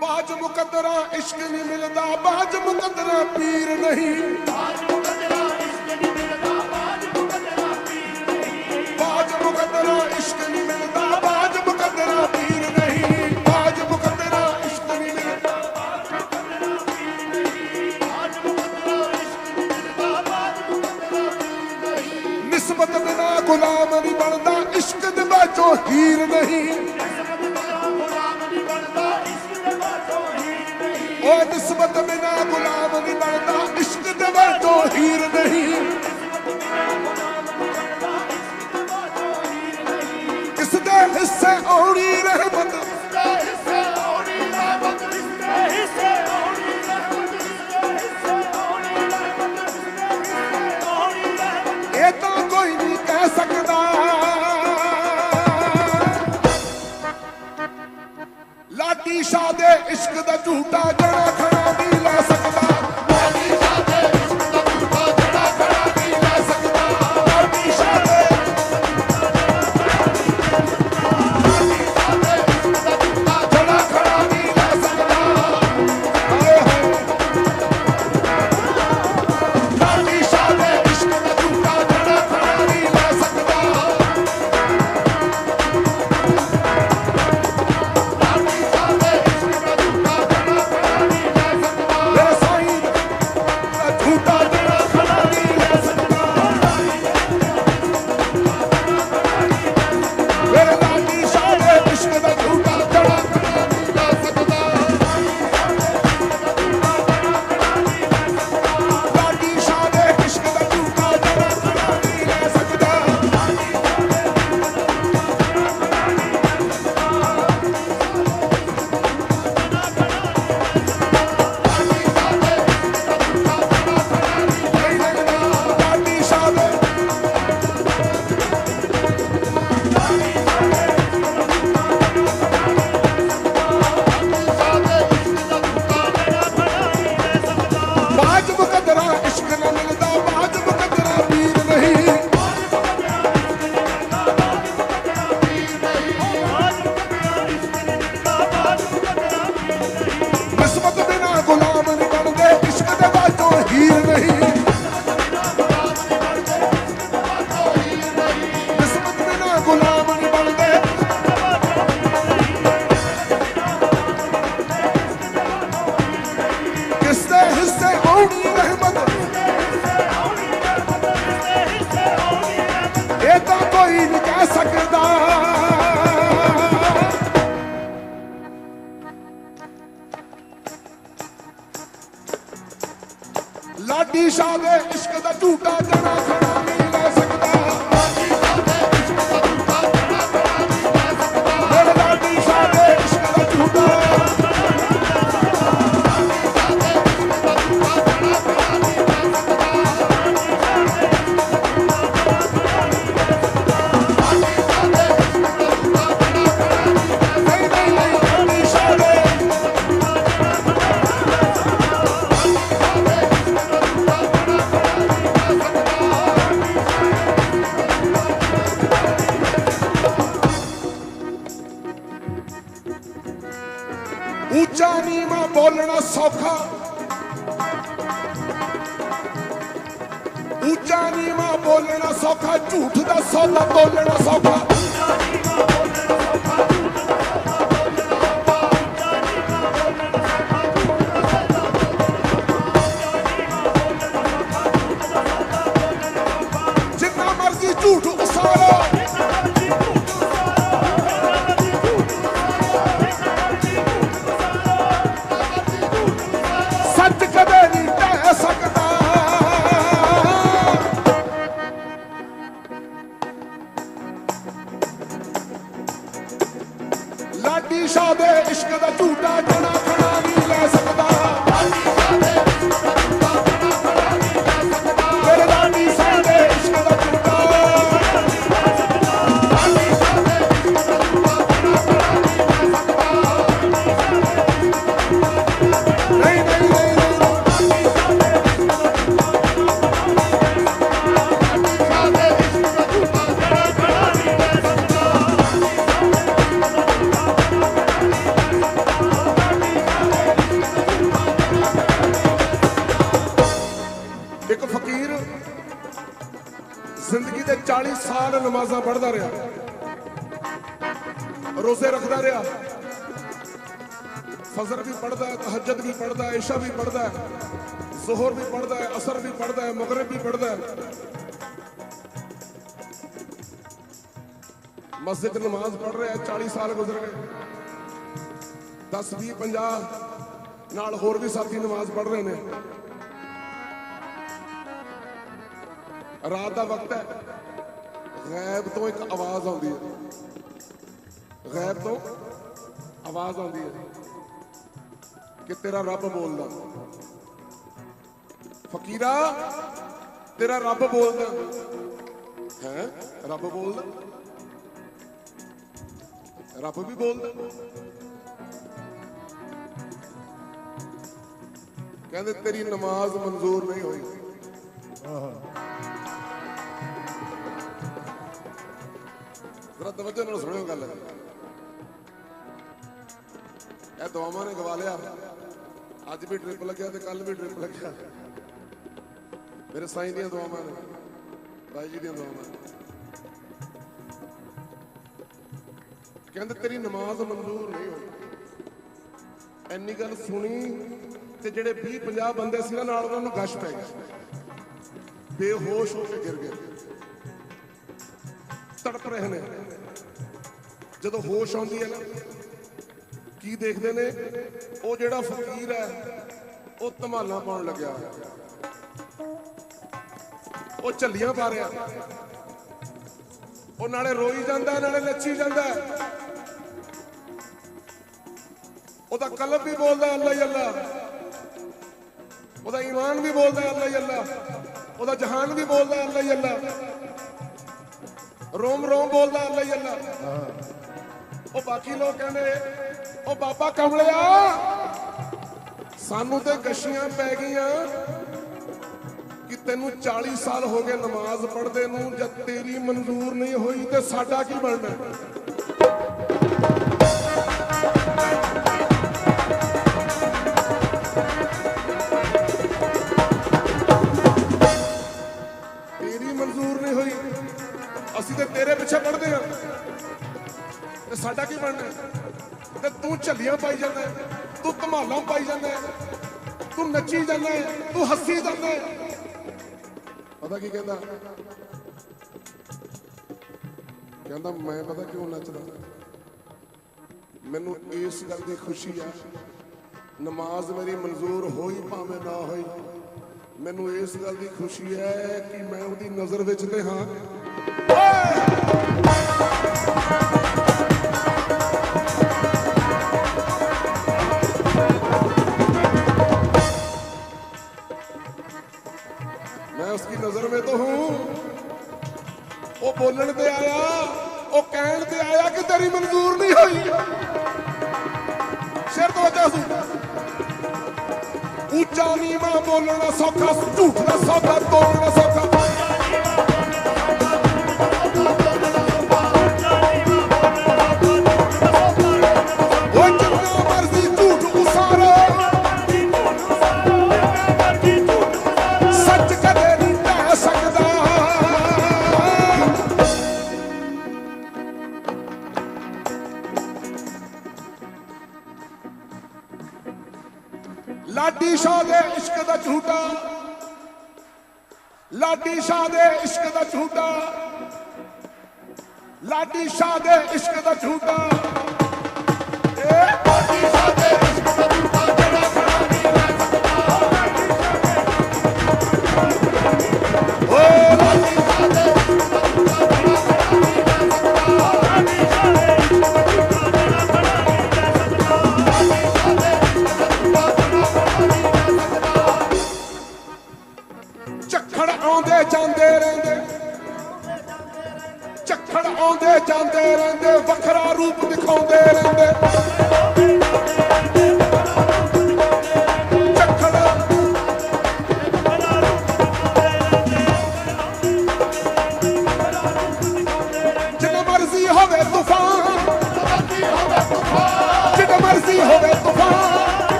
ਬਾਜ ਮੁਕੱਦਰਾ ਇਸ਼ਕ ਨਹੀਂ ਮਿਲਦਾ ਬਾਜ ਮੁਕੱਦਰਾ ਪੀਰ ਨਹੀਂ ਬਾਜ ਮੁਕੱਦਰਾ ਇਸ਼ਕ ਨਹੀਂ ਮਿਲਦਾ ਬਾਜ ਮੁਕੱਦਰਾ ਪੀਰ ਨਹੀਂ ਬਾਜ ਮੁਕੱਦਰਾ ਇਸ਼ਕ ਨਹੀਂ ਮਿਲਦਾ ਨਿਸਬਤ ਬਿਨਾ ਗੁਲਾਮ ਨਹੀਂ ਬਣਦਾ ਇਸ਼ਕ ਦੇ ਬਾਝੋਂ ਹੀਰ ਨਹੀਂ ਉਹ ਬਿਨਾ ਗੁਲਾਮ ਨਹੀਂ ਬਣਦਾ, ਇਸ਼ਕ ਦੇ ਬਾਝੋਂ ਹੀਰ ਨਹੀਂ। ਕਿਸ ਦੇ ਹਿੱਸੇ ਆਉਣੀ ਰਹਿਮਤ। ਇਹ ਤਾਂ ਕੋਈ ਨਹੀਂ ਕਹਿ ਸਕਦਾ। ਲਾਡੀ ਸ਼ਾਹ ਦੇ ਇਸ਼ਕ ਦਾ ਝੂਟਾ ਜਣਾ ਖੜਾ ਲਾਡੀ ਸ਼ਾਹ ਦੇ ਇਸ਼ਕ ਦਾ ਝੂਟਾ ਜਣਾ ਖੜਾ ਉੱਚਾ ਨੀਵਾਂ ਬੋਲਣਾ ਸੌਖਾ। ਉੱਚਾ ਨੀਵਾਂ ਬੋਲਣਾ ਸੌਖਾ ਝੂਠ ਦਾ ਸੌਦਾ ਬੋਲਣਾ ਸੌਖਾ। 40 ਸਾਲ ਨਮਾਜ਼ਾਂ ਪੜ੍ਹਦਾ ਰਿਹਾ। ਰੋਜ਼ੇ ਰੱਖਦਾ ਰਿਹਾ। ਫਜ਼ਰ ਵੀ ਪੜ੍ਹਦਾ ਹੈ, ਤਹਜਦ ਵੀ ਪੜ੍ਹਦਾ ਹੈ, ਇਸ਼ਾ ਵੀ ਪੜਦਾ ਹੈ, ਜ਼ੋਹਰ ਵੀ ਪੜਦਾ ਹੈ, ਅਸਰ ਵੀ ਪੜ੍ਹਦਾ ਹੈ, ਮਗਰਿਬ ਵੀ ਪੜ੍ਹਦਾ ਹੈ। ਮਸਜਿਦ ਨਮਾਜ਼ ਪੜ੍ਹ ਰਿਹਾ ਹੈ 40 ਸਾਲ ਗੁਜ਼ਰ ਗਏ। 10 20 50 ਨਾਲ ਹੋਰ ਵੀ ਸਾਥੀ ਨਮਾਜ਼ ਪੜ੍ਹ ਰਹੇ ਨੇ। ਰਾਤ ਦਾ ਵਕਤ ਹੈ। ਗੈਬ ਤੋਂ ਇੱਕ ਆਵਾਜ਼ ਆਉਂਦੀ ਹੈ। ਗੈਬ ਤੋਂ ਆਵਾਜ਼ ਆਉਂਦੀ ਹੈ ਕਿ ਤੇਰਾ ਰੱਬ ਬੋਲਦਾ। ਫਕੀਰਾ, ਤੇਰਾ ਰੱਬ ਬੋਲਦਾ। ਹੈ? ਰੱਬ ਬੋਲਦਾ? ਰੱਬ ਵੀ ਬੋਲਦਾ। ਕਹਿੰਦੇ ਤੇਰੀ ਨਮਾਜ਼ ਮਨਜ਼ੂਰ ਨਹੀਂ ਹੋਈ। ਜ਼ਰਾ ਤਵੱਜੋ ਨਾਲ ਸੁਣਿਓ ਗੱਲ। ਇਹ ਦੁਆਵਾਂ ਨੇ ਗਵਾ ਲਿਆ। ਅੱਜ ਵੀ ਟ੍ਰਿਪ ਲੱਗਿਆ ਤੇ ਕੱਲ ਵੀ ਟ੍ਰਿਪ ਲੱਗਿਆ। ਮੇਰੇ ਸਾਈਂ ਦੀਆਂ ਦੁਆਵਾਂ ਨੇ, ਬਾਈ ਜੀ ਦੀਆਂ ਦੁਆਵਾਂ ਕਹਿੰਦੇ ਤੇਰੀ ਨਮਾਜ਼ ਮਨਜ਼ੂਰ ਨਹੀਂ ਹੋਈ। ਇੰਨੀ ਗੱਲ ਸੁਣੀ ਤੇ ਜਿਹੜੇ 20 50 ਬੰਦੇ ਸੀ ਨਾ, ਨਾਲ ਉਹਨਾਂ ਨੂੰ ਗਸ਼ ਪੈ ਗਈ ਬੇਹੋਸ਼ ਹੋ ਕੇ ਗਿਰ ਗਏ। ਤੜਪ ਰਹੇ ਨੇ। ਜਦੋਂ ਹੋਸ਼ ਆਉਂਦੀ ਹੈ ਨਾ, ਕੀ ਦੇਖਦੇ ਨੇ? ਉਹ ਜਿਹੜਾ ਫਕੀਰ ਹੈ, ਉਹ ਧਮਾਲਾਂ ਪਾਉਣ ਲੱਗਿਆ। ਉਹ ਝੱਲੀਆਂ ਪਾ ਰਿਹਾ। ਉਹ ਨਾਲੇ ਰੋਈ ਜਾਂਦਾ, ਨਾਲੇ ਨੱਚੀ ਜਾਂਦਾ। ਉਹਦਾ ਕਲਬ ਵੀ ਬੋਲਦਾ, ਅੱਲਾ ਹੀ ਅੱਲਾ। ਉਹਦਾ ਈਮਾਨ ਵੀ ਬੋਲਦਾ, ਅੱਲਾ ਹੀ ਅੱਲਾ। ਉਹਦਾ ਜਹਾਨ ਵੀ ਬੋਲਦਾ, ਅੱਲਾ ਹੀ ਅੱਲਾ। ਰੋਮ ਰੋਮ ਬੋਲਦਾ, ਅੱਲਾ ਹੀ ਅੱਲਾ। ਉਹ ਬਾਕੀ ਲੋਕ ਕਹਿੰਦੇ ਉਹ ਬਾਬਾ ਕਮਲਿਆ। ਸਾਨੂੰ ਤੇ ਗਸ਼ੀਆਂ ਪੈ ਗਈਆਂ ਕਿ ਤੈਨੂੰ 40 ਸਾਲ ਹੋ ਗਏ ਨਮਾਜ਼ ਪੜ੍ਹਦੇ ਨੂੰ, ਜਦ ਤੇਰੀ ਮਨਜ਼ੂਰ ਨਹੀਂ ਹੋਈ ਤੇ ਸਾਡਾ ਕੀ ਬਣਨਾ? ਤੂੰ ਝੱਲੀਆਂ ਪਾਈ ਜਾਂਦਾ ਤੂੰ ਧਮਾਲਾਂ ਪਾਈ ਜਾਂਦਾ ਤੂੰ ਨੱਚੀ ਜਾਂਦਾ ਤੂੰ ਹੱਸੀ ਜਾਂਦਾ ਪਤਾ ਕੀ ਕਹਿੰਦਾ? ਕਹਿੰਦਾ, ਮੈਂ ਪਤਾ ਕਿਉਂ ਨੱਚਦਾ? ਮੈਨੂੰ ਇਸ ਗੱਲ ਦੀ ਖੁਸ਼ੀ ਆ, ਨਮਾਜ਼ ਮੇਰੀ ਮਨਜ਼ੂਰ ਹੋਈ ਭਾਵੇਂ ਨਾ ਹੋਈ। ਮੈਨੂੰ ਇਸ ਗੱਲ ਦੀ ਖੁਸ਼ੀ ਹੈ ਕਿ ਮੈਂ ਉਹਦੀ ਨਜ਼ਰ ਵਿੱਚ ਤੇ ਹਾਂ। मैं ਬੋਲਣ ਤੇ ਆਇਆ, ਉਹ ਕਹਿਣ ਤੇ ਆਇਆ ਕਿ ਤੇਰੀ ਮਨਜ਼ੂਰ ਨਹੀਂ ਹੋਈ। ਸਿਰ ਤੋਂ ਵਜਾ ਸੂ। ਉੱਚਾ ਨੀਵਾ ਬੋਲਣਾ ਸੌਖਾ, ਝੂਠ ਦਾ ਸੌਖਾ, ਤੋੜਨਾ ਸੌਖਾ। ਲਾਡੀ ਸ਼ਾਹ ਦੇ ਇਸ਼ਕ ਦਾ ਝੂਟਾ।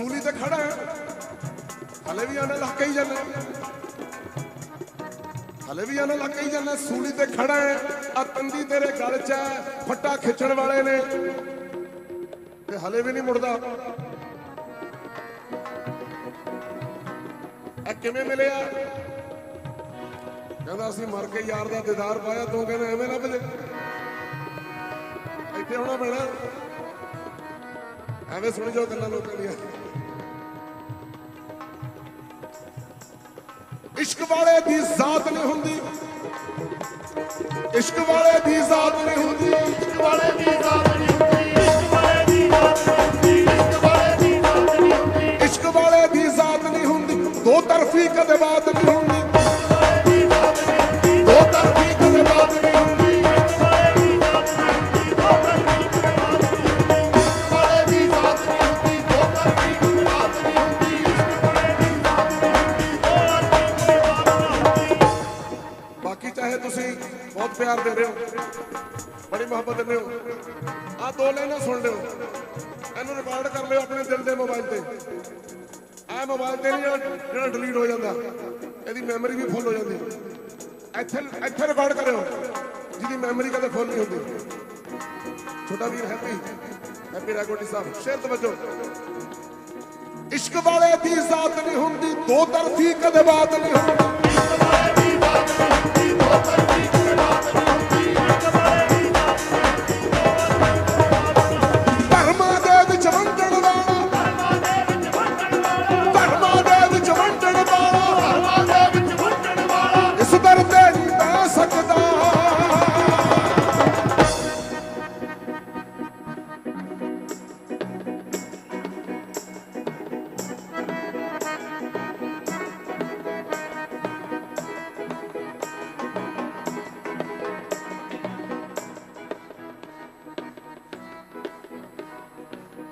ਸੂਲੀ ਤੇ ਖੜਾ ਹੈ। ਹਲੇ ਵੀ ਆਣਾ ਲੱਗ ਹੀ ਜਾਂਦਾ। ਹਲੇ ਵੀ ਆਣਾ ਲੱਗ ਹੀ ਜਾਂਦਾ, ਸੂਲੀ ਤੇ ਖੜਾ ਆ ਤੰਦੀ ਤੇਰੇ ਗਲ 'ਚ ਫੱਟਾ ਖਿੱਚਣ ਵਾਲੇ ਨੇ। ਤੇ ਹਲੇ ਵੀ ਨਹੀਂ ਮੁੜਦਾ। ਇਹ ਕਿਵੇਂ ਮਿਲਿਆ? ਕਹਿੰਦਾ ਅਸੀਂ ਮਰ ਕੇ ਯਾਰ ਦਾ ਦੀਦਾਰ ਪਾਇਆ, ਤੂੰ ਕਹਿੰਦਾ ਐਵੇਂ ਨਾ ਮਿਲੇ ਇੱਥੇ ਆਉਣਾ ਪੈਣਾ। ਐਵੇਂ ਸੁਣ ਜਾਓ ਗੱਲਾਂ ਲੋਕਾਂ ਦੀਆਂ। ਇਸ਼ਕ ਵਾਲੇ ਦੀ ਜ਼ਾਤ ਨਹੀਂ ਹੁੰਦੀ। ਇਸ਼ਕ ਵਾਲੇ ਦੀ ਜ਼ਾਤ ਨਹੀਂ ਹੁੰਦੀ। ਇਸ਼ਕ ਵਾਲੇ ਦੀ ਜ਼ਾਤ ਨਹੀਂ ਹੁੰਦੀ। ਇਸ਼ਕ ਵਾਲੇ ਦੀ ਜ਼ਾਤ ਨਹੀਂ ਹੁੰਦੀ। ਦੋ ਤਰਫੀ ਕਦੇ ਬਾਤ ਨਹੀਂ ਹੁੰਦੀ। ਦੋ ਤਰਫੀ ਬਹੁਤ ਰਹੇ ਹੋ। ਬੜੀ ਮੁਹੱਬਤ ਦਿੰਦੇ ਹੋ। ਆ ਦੋ ਲਾਈਨਾਂ ਸੁਣ ਲਿਓ। ਇਹਨੂੰ ਰਿਕਾਰਡ ਕਰ ਲਿਓ ਆਪਣੇ ਦਿਲ ਦੇ ਮੋਬਾਈਲ ਤੇ। ਆ ਮੋਬਾਈਲ ਤੇ ਨਹੀਂ, ਜਿਹੜਾ- ਡਿਲੀਟ ਹੋ ਜਾਂਦਾ। ਇਹਦੀ ਮੈਮਰੀ ਵੀ ਫੁੱਲ ਹੋ ਜਾਂਦੀ। ਇੱਥੇ ਇੱਥੇ ਰਿਕਾਰਡ ਕਰਿਓ। ਜਿਹਦੀ ਮੈਮਰੀ ਕਦੇ ਫੁੱਲ ਨਹੀਂ ਹੁੰਦੀ। ਛੋਟਾ ਵੀਰ ਹੈਪੀ। ਹੈਪੀ ਰਾਗੋਟੀ ਸਾਹਿਬ। ਸ਼ੇਰ ਤਵੱਜੋ। ਇਸ਼ਕ ਵਾਲੇ ਦੀ ਜ਼ਾਤ ਨਹੀਂ ਹੁੰਦੀ। ਦੋ ਤਰਫੀ ਕਦੇ ਬਾਤ ਨਹੀਂ ਹੁੰਦੀ। ਧਰਮਾਂ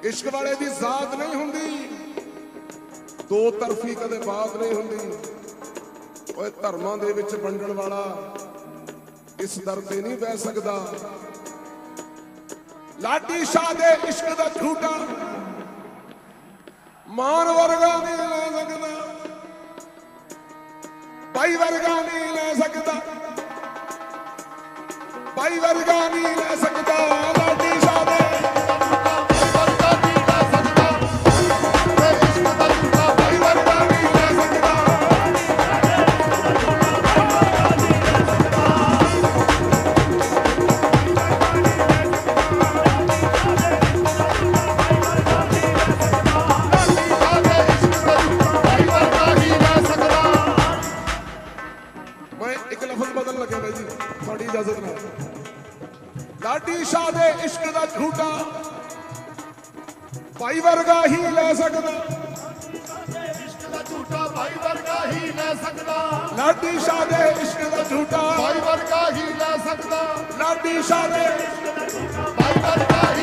ਇਸ਼ਕ ਵਾਲੇ ਦੀ ਜ਼ਾਤ ਨਹੀਂ ਹੁੰਦੀ। ਦੋ ਤਰਫੀ ਕਦੇ ਬਾਤ ਨਹੀਂ ਹੁੰਦੀ। ਓਏ ਧਰਮਾਂ ਦੇ ਵਿੱਚ ਵੰਡਣ ਵਾਲਾ ਇਸ ਦਰ ਤੇ ਨਹੀਂ ਬਹਿ ਸਕਦਾ। ਲਾਡੀ ਸ਼ਾਹ ਦੇ ਇਸ਼ਕ ਦਾ ਝੂਟਾ ਮਾਨ ਵਰਗਾ ਨਹੀਂ ਲੈ ਸਕਦਾ। ਭਾਈ ਵਰਗਾ ਨਹੀਂ ਲੈ ਸਕਦਾ। ਭਾਈ ਵਰਗਾ ਨਹੀਂ ਲੈ ਸਕਦਾ। ਲਾਡੀ ਸ਼ਾਹ ਦੇ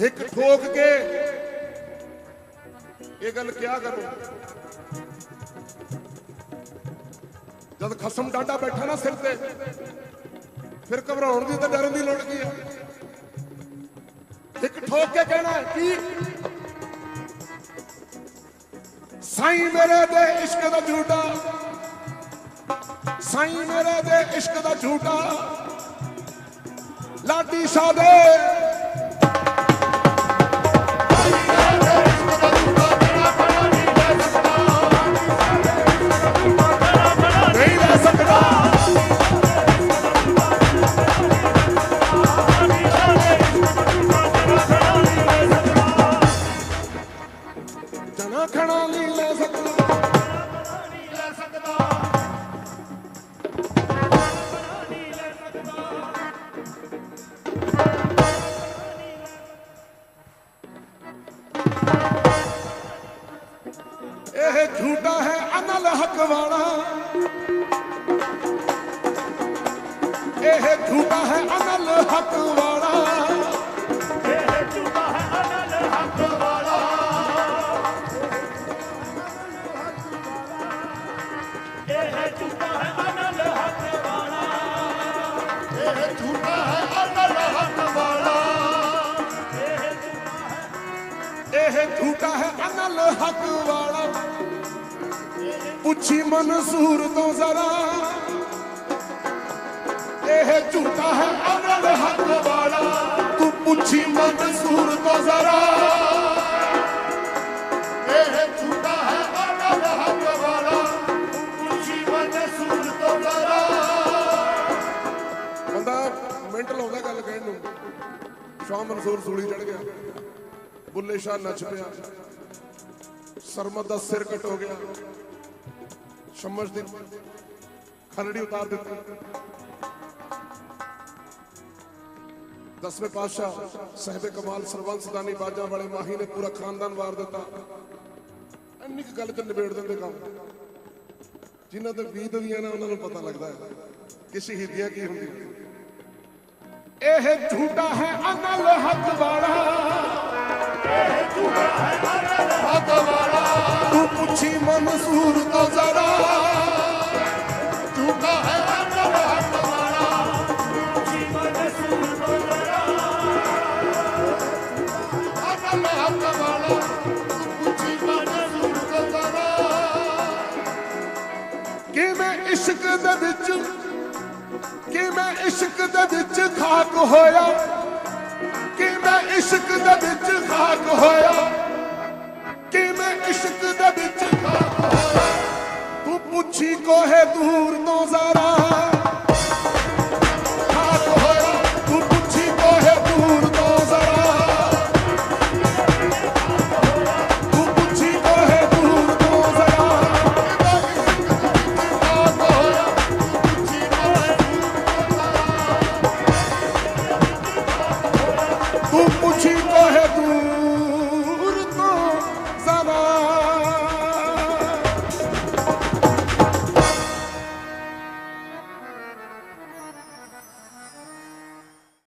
ਇੱਕ ਠੋਕ ਕੇ ਇਹ ਗੱਲ ਕਿਆ ਕਰੋ? ਜਦ ਖਸਮ ਡਾਡਾ ਬੈਠਾ ਨਾ ਸਿਰ ਤੇ, ਫਿਰ ਘਬਰਾਉਣ ਦੀ ਤਾਂ ਡਰਨ ਦੀ ਲੋੜ ਕੀ ਹੈ? ਹਿੱਕ ਠੋਕ ਕੇ ਕਹਿਣਾ ਕੀ ਸਾਈਂ ਮੇਰੇ ਦੇ ਇਸ਼ਕ ਦਾ ਝੂਟਾ, ਸਾਈਂ ਮੇਰੇ ਦੇ ਇਸ਼ਕ ਦਾ ਝੂਟਾ, ਲਾਡੀ ਸ਼ਾਹ ਹਕ ਵਾਲਾ। ਪੁੱਛੀ ਮਨਸੂਰ ਤੋਂ ਜ਼ਰਾ। ਇਹ ਝੂਠਾ ਹੈ ਅਨਲ ਹਕ ਵਾਲਾ। ਤੂੰ ਪੁੱਛੀ ਮਨਸੂਰ ਤੋਂ ਜ਼ਰਾ। ਇਹ ਝੂਠਾ ਹੈ ਅਨਲ ਹੱਕ ਵਾਲਾ। ਪੁੱਛੀ ਮਨਸੂਰ ਤੋਂ ਜ਼ਰਾ। ਬੰਦਾ ਮਿੰਟ ਲਾਉਂਦਾ ਗੱਲ ਕਹਿਣ ਨੂੰ। ਸ਼ਾਹ ਮਨਸੂਰ ਸੂਲੀ ਚੜ ਗਿਆ। ਬੁੱਲੇ ਸ਼ਾਹ ਨੱਚ ਪਿਆ। ਸਰਮਦ ਦਾ ਸਿਰ ਕਟ ਹੋ ਗਿਆ। ਸ਼ਮਸ਼ ਦੀ ਖਰੜੀ ਉਤਾਰ ਦਿੱਤੀ। ਦਸਵੇਂ ਪਾਤਸ਼ਾਹ ਸਾਹਿਬ ਕਮਾਲ ਸਰਬੰਸ ਦਾਨੀ ਬਾਜਾਂ ਵਾਲੇ ਮਾਹੀ ਨੇ ਪੂਰਾ ਖਾਨਦਾਨ ਵਾਰ ਦਿੱਤਾ। ਇੰਨੀ ਕੁ ਗੱਲ ਤੇ ਨਿਬੇੜ ਦਿੰਦੇ ਕੰਮ। ਜਿਨ੍ਹਾਂ ਤੇ ਬੀਤਦੀਆਂ ਨਾ ਉਹਨਾਂ ਨੂੰ ਪਤਾ ਲੱਗਦਾ ਹੈ ਕਿ ਸ਼ਹੀਦੀਆਂ ਕੀ ਹੁੰਦੀਆਂ ਇਹ ਝੂਠਾ ਹੈ ਅਨਲ ਹੱਕ ਵਾਲਾ। ਤੂੰ ਪੁੱਛੀ ਮਨਸੂਰ ਤੋਂ ਜ਼ਰਾ। ਝੂਠਾ ਹੈ ਅਨਲ ਹੱਕ ਵਾਲਾ। ਅਨਲ ਹੱਕ ਵਾਲਾ। ਪੁੱਛੀ ਮਨਸੂਰ ਤੋਂ ਜ਼ਰਾ। ਕਿ ਇਸ਼ਕ ਦੇ ਵਿੱਚ ਕਿ ਇਸ਼ਕ ਦੇ ਵਿੱਚ ਖਾਕ ਹੋਇਆ? ਕਿ ਇਸ਼ਕ ਦੇ ਵਿੱਚ ਖਾਕ ਹੋਇਆ। ਕਿਵੇਂ ਇਸ਼ਕ ਦੇ ਵਿੱਚ ਖਾਕ